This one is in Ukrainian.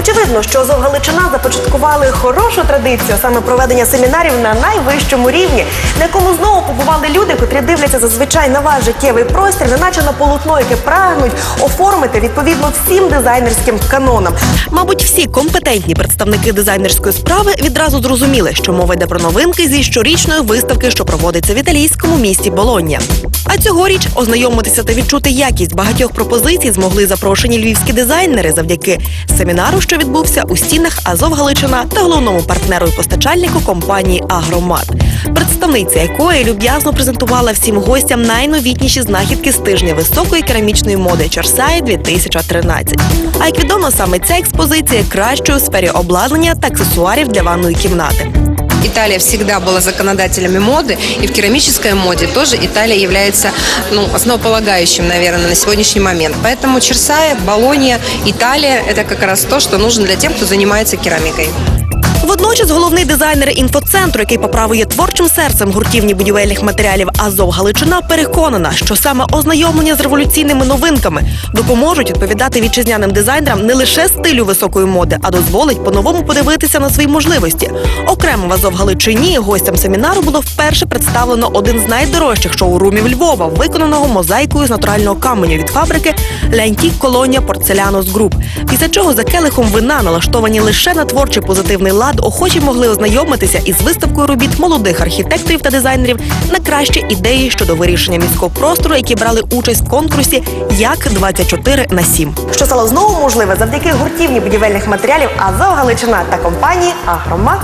Очевидно, що Азов Галичина започаткували хорошу традицію, саме проведення семінарів на найвищому рівні, на якому знову побували люди, котрі дивляться зазвичай на ваш життєвий простір, неначе на полотно, яке прагнуть оформити відповідно всім дизайнерським канонам. Мабуть, всі компетентні представники дизайнерської справи відразу зрозуміли, що мова йде про новинки зі щорічної виставки, що проводиться в італійському місті Болоння. А цьогоріч ознайомитися та відчути якість багатьох пропозицій змогли запрошені львівські дизайнери завдяки семінару, що відбувся у стінах Азов Галичина та головному партнеру і постачальнику компанії Агромат, представниця якої люб'язно презентувала всім гостям найновітніші знахідки з тижня високої керамічної моди Чорсай 2013. А як відомо, саме ця експозиція кращою у сфері обладнання та аксесуарів для ванної кімнати. Италия всегда была законодателями моды, и в керамической моде тоже Италия является ну, основополагающим, наверное, на сегодняшний момент. Поэтому Черсая, Болонья, Италия – это как раз то, что нужно для тех, кто занимается керамикой. Водночас головний дизайнер інфоцентру, який по праву є творчим серцем гуртівні будівельних матеріалів Азов Галичина, переконана, що саме ознайомлення з революційними новинками допоможуть відповідати вітчизняним дизайнерам не лише стилю високої моди, а дозволить по-новому подивитися на свої можливості. Окремо в Азов Галичині гостям семінару було вперше представлено один з найдорожчих шоурумів Львова, виконаного мозаїкою з натурального каменю від фабрики Лянтік Колонія Порцелянос Груп. Після чого за келихом вина, налаштовані лише на творчий позитивний лад, охочі могли ознайомитися із виставкою робіт молодих архітекторів та дизайнерів на кращі ідеї щодо вирішення міського простору, які брали участь в конкурсі як 24 на 7. Що стало знову можливе завдяки гуртівні будівельних матеріалів Азов Галичина та компанії Агромат.